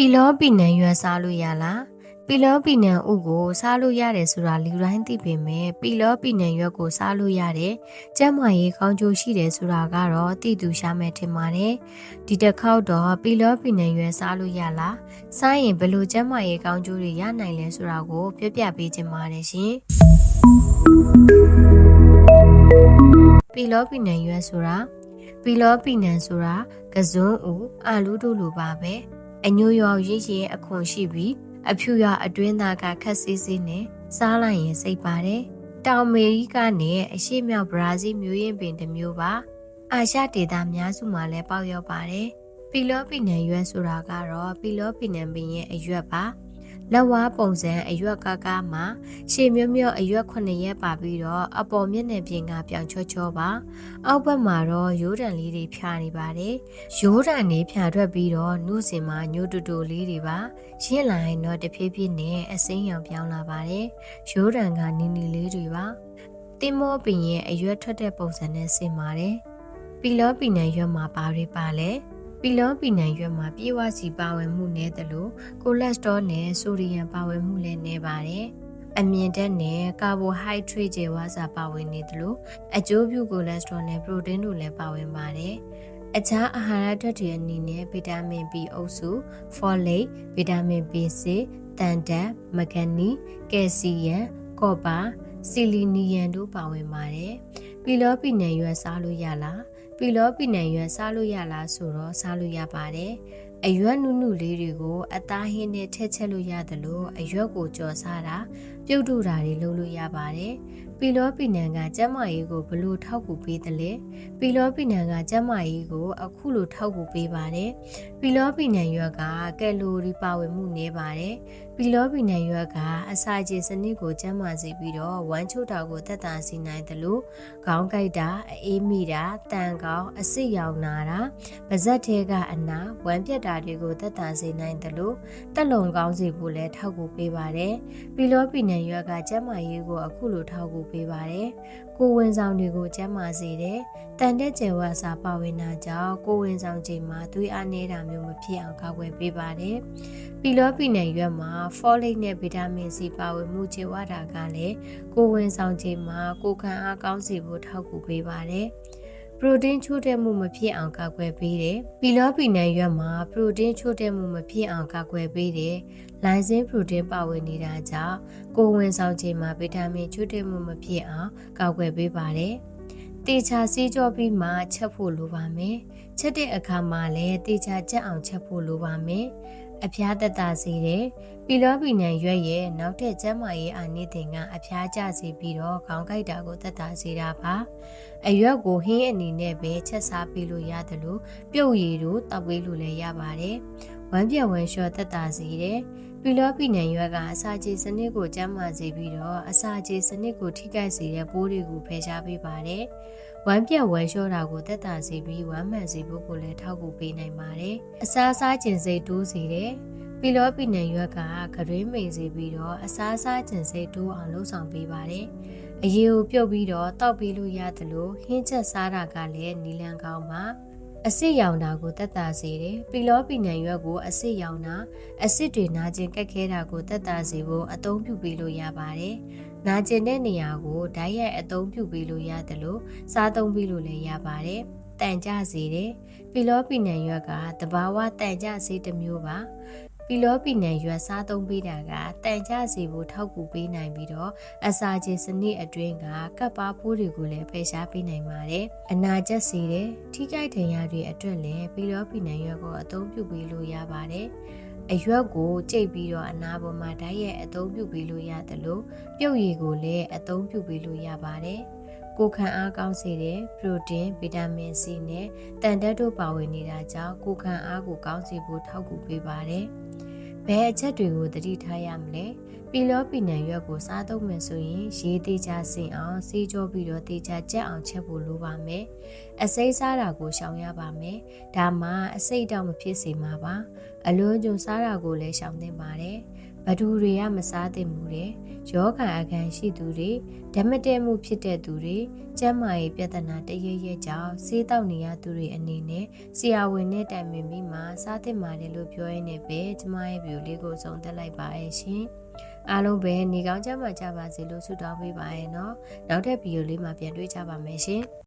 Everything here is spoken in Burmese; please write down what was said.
ပီလောပီနံရွက်စားလို့ရလားပီလောပီနံဥကိုစားလို့ရတယ်ဆိုတာလူတိုင်းသိပေမဲ့ပီလောပီနံရွက်ကိုစားလို့ရတယ်ကျန်းမာရေးကောင်းကျိုးရှိတယ်ဆိုတာကတော့သိသူရှာမဲ့ထင်ပါတယ်ဒီတစ်ခေါက်တော့ပီလောပီနံရွက်စားလို့ရလားစားရင်ဘယ်လိုကျန်းမာရေးကောင်းကျိုးတွေရနိုင်လဲဆိုတာကိုပြောပြပေးချင်ပါတယ်ရှင်ပီလောပီနံရွက်ဆိုတာပီလောပီနံဆိုတာကစွန်းဦးအာလူတို့လိုပါပဲ အညိုရောင်ရည်ရည်အခွန်ရှိပြီးအဖြူရအတွင်းသားကခက်ဆေးဆေးနဲ့စားလိုက်ရင်စိတ်ပါတယ်။တောင်အမေရိကနဲ့အရှေ့မြောက်ဘရာဇီးမျိုးရင်းပင်တစ်မျိုးပါ။အာရှဒေသများစုမှာလည်းပေါက်ရောက်ပါတယ်။ပီလောပီနံရွက်ဆိုတာကတော့ပီလောပီနံပင်ရဲ့အရွက်ပါ။ လက်ဝါးပုံစံအရွက်ကားကားမှာရှည်မြမြအရွက်9ရက်ပါပြီးတော့အပေါ်မျက်နှာပြင်ကပြောင်ချောချောပါအောက်ဘက်မှာတော့ရိုးတံလေးတွေဖြာနေပါတယ်ရိုးတံနေဖြာထွက်ပြီးတော့နှုစင်မှာညိုတူတူလေးတွေပါရင့်လာရင်တော့တဖြည်းဖြည်းနဲ့အစိမ်းရောင်ပြောင်းလာပါတယ်ရိုးတံကနီနီလေးတွေပါတင်မောပင်ရဲ့အရွက်ထွက်တဲ့ပုံစံနဲ့ဆင်ပါတယ်ပီလောပီနံရွက်မှာပါတွေပါလဲ ပီလောပီနံရွက်မှာပြေဝစီပါဝင်မှုနည်းသလိုကိုလက်စတောနဲ့ဆိုဒီယမ်ပါဝင်မှုလည်းနည်းပါတယ်။အမြင့်တက်နဲ့ကာဘိုဟိုက်ဒရိတ်ကျေဝါစာပါဝင်နေသလိုအကျိုးပြုကိုလက်စတောနဲ့ပရိုတင်းတို့လည်းပါဝင်ပါတယ်။အခြားအာဟာရဓာတ်တွေအနေနဲ့ဗီတာမင် B အုပ်စု၊ဖော်လိတ်၊ဗီတာမင် B6 ၊တန်ဓာတ်၊မဂနီ၊ကယ်ဆီယမ်၊ကော့ပါ၊ဆီလီနီယမ်တို့ပါဝင်ပါတယ်။ပီလောပီနံရွက်စားလို့ရလား။ ပီလောပီနံရွက်စားလို့ရလားဆိုတော့စားလို့ရပါတယ်။အရွက်နုနုလေးတွေကိုအသားဟင်းနဲ့ထည့်ချက်လို့ရတယ်လို့အရွက်ကိုကြော်စားတာပြုတ်တူတာတွေလုပ်လို့ရပါတယ်။ ပီလောပီနံကကျန်းမာရေးကိုဘလို့ထောက်ကူပေးတယ်လဲ။ပီလောပီနံကကျန်းမာရေးကိုအခုလိုထောက်ကူပေးပါတယ်။ပီလောပီနံရွက်ကကယ်လိုရီပါဝင်မှုနည်းပါတယ်။ပီလောပီနံရွက်ကအစာကျေစနစ်ကိုကျန်းမာစေပြီးတော့ဝမ်းချိုးတာကိုတက်တာစေနိုင်တယ်လို့ခေါင်းကိုက်တာအေးမိတာတန်ကောင်းအဆစ်ရောင်နာတာပါဇက်ထဲကအနာဝမ်းပြက်တာတွေကိုတက်တာစေနိုင်တယ်လို့တက်လုံကောင်းစေဖို့လည်းထောက်ကူပေးပါတယ်ပီလောပီနံရွက်ကကျန်းမာရေးကိုအခုလိုထောက်ကူပေးပါတယ်ကိုဝင်ဆောင်တွေကိုကျန်းမာစေတယ်။တန်တဲ့ကျယ်ဝါစာပါဝင်တာကြောင့်ကိုဝင်ဆောင်ချိန်မှာသွေးအားနည်းတာမျိုးမဖြစ်အောင်ကာကွယ်ပေးပါတယ်။ပီလောပီနံရွက်မှာဖောလိတ်နဲ့ဗီတာမင်စီပါဝင်မှုကျယ်ဝတာကလည်းကိုဝင်ဆောင်ချိန်မှာကိုခံအားကောင်းစေဖို့ထောက်ကူပေးပါတယ်။ ပရိုတင်းချိုးတဲ့မှုမဖြစ်အောင်ကာကွယ်ပေးတယ်။ပီလောပီနံရွက်မှာပရိုတင်းချိုးတဲ့မှုမဖြစ်အောင်ကာကွယ်ပေးတယ်။လိုင်စင်ပရိုတင်းပါဝင်နေတာကြောင့်ကိုဝင်ဆောင်ချိန်မှာဗီတာမင်ချိုးတဲ့မှုမဖြစ်အောင်ကာကွယ်ပေးပါတယ်။တေချာစီးကြောပြီးမှချက်ဖို့လိုပါမယ်။ချက်တဲ့အခါမှာလည်းတေချာချက်အောင်ချက်ဖို့လိုပါမယ်။ အဖျားတက်တာစေတယ်။ပီလောပီနံရွက်ရဲ့နောက်ထပ်ကျန်းမာရေးအာနိသင်ကအဖျားကျစေပြီးတော့ခေါင်းကိုက်တာကိုတက်တာစေတာပါ။အရွက်ကိုဟင်းအနေနဲ့ပဲချက်စားပေးလို့ရတယ်လို့ပြုတ်ရည်တို့တောက်ပေးလို့လည်းရပါတယ်။ ဝမ်းပြက်ဝမ်းလျှော့တက်တာစေတယ်။ပီလောပီနံရွက်က အစာချေစနစ်ကိုကျန်းမာစေပြီးတော့အစာချေစနစ်ကိုထိခိုက်စေတဲ့ပိုးတွေကိုဖယ်ရှားပေးပါတယ်။ဝမ်းပြက်ဝမ်းလျှောတာကိုတက်တာစေပြီးဝမ်းမှန်စေဖို့ကိုလည်းထောက်ကူပေးနိုင်ပါတယ်။အစားအစာကျင်စိတ်တိုးစေတယ်။ပီလောပီနံရွက်ကကရွေးမိန်စေပြီးတော့အစားအစာကျင်စိတ်တိုးအောင်လှုပ်ဆောင်ပေးပါတယ်။အရေးကိုပြုတ်ပြီးတော့တောက်ပြီးလို့ရတယ်လို့ဟင်းချက်စားတာကလည်းနီလန်ကောင်းပါ။ အစစ်ရောင်တာကိုတက်တာစေတယ်။ပီလောပီနံရွက်ကိုအစစ်ရောင်တာအစစ်တွေနာကျင်ကက်ခဲတာကိုတက်တာစေဖို့အသုံးပြုပေးလို့ရပါတယ်။နာကျင်တဲ့နေရာကိုဓာတ်ရိုက်အသုံးပြုပေးလို့ရတယ်လို့စားသုံးပေးလို့လည်းရပါတယ်။တန်ကြစေတယ်။ပီလောပီနံရွက်ကတဘာဝတန်ကြစေတစ်မျိုးပါ ပီလောပီနံရွက်စားသုံးပေးတာကတန်ကြစီဖို့ထောက်ကူပေးနိုင်ပြီးတော့အစာချေစနစ်အတွင်းကကပ်ပါပိုးတွေကိုလည်းဖယ်ရှားပေးနိုင်ပါတယ်။အနာကျက်စေတဲ့ထိကြိုက်ဒဏ်ရာတွေအတွက်လည်းပီလောပီနံရွက်ကိုအသုံးပြုပေးလို့ရပါတယ်။အရွက်ကိုကြိတ်ပြီးတော့အနာပေါ်မှာဓာတ်ရဲ့အသုံးပြုပေးလို့ရတယ်လို့ပြုတ်ရည်ကိုလည်းအသုံးပြုပေးလို့ရပါတယ်။ ကိုခံအားကောင်းစေတဲ့ပရိုတင်းဗီတာမင်စီနဲ့တန်တက်တို့ပါဝင်နေတာကြောင့်ကိုခံအားကိုကောင်းစေဖို့ထောက်ကူပေးပါတယ်။ဘယ်အချက်တွေကိုသတိထားရမလဲပီလောပီနံရွက်ကိုစားသုံးမယ်ဆိုရင်ရေးသေးချစင်အောင်စေးကြောပြီးတော့တေချာကြက်အောင်ချက်ဖို့လိုပါမယ်အစိမ်းစားတာကိုရှောင်ရပါမယ်ဒါမှအစိတ်တောင်မဖြစ်စေမှာပါအလွန်ကြုံစားတာကိုလည်းရှောင်သင့်ပါတယ်ဗ ဘသူတွေကမစားသင့်ဘူးတဲ့ယောဂအခံရှိသူတွေဓမ္မတဲမှုဖြစ်တဲ့သူတွေကျန်းမာရေးပြဿနာတရရဲ့ကြောင့်ဆေးတောက်နေရသူတွေအနေနဲ့ဆရာဝန်နဲ့တိုင်ပင်ပြီးမှစားသင့်ပါတယ်လို့ပြောရင်းနဲ့ပဲကျမရဲ့ဗီဒီယိုလေးကိုဆုံးသက်လိုက်ပါရဲ့ရှင်အားလုံးပဲနေကောင်းကြမှာကြပါစေလို့ဆုတောင်းပေးပါရဲ့နော်နောက်ထပ်ဗီဒီယိုလေးမှာပြန်တွေ့ကြပါမယ်ရှင်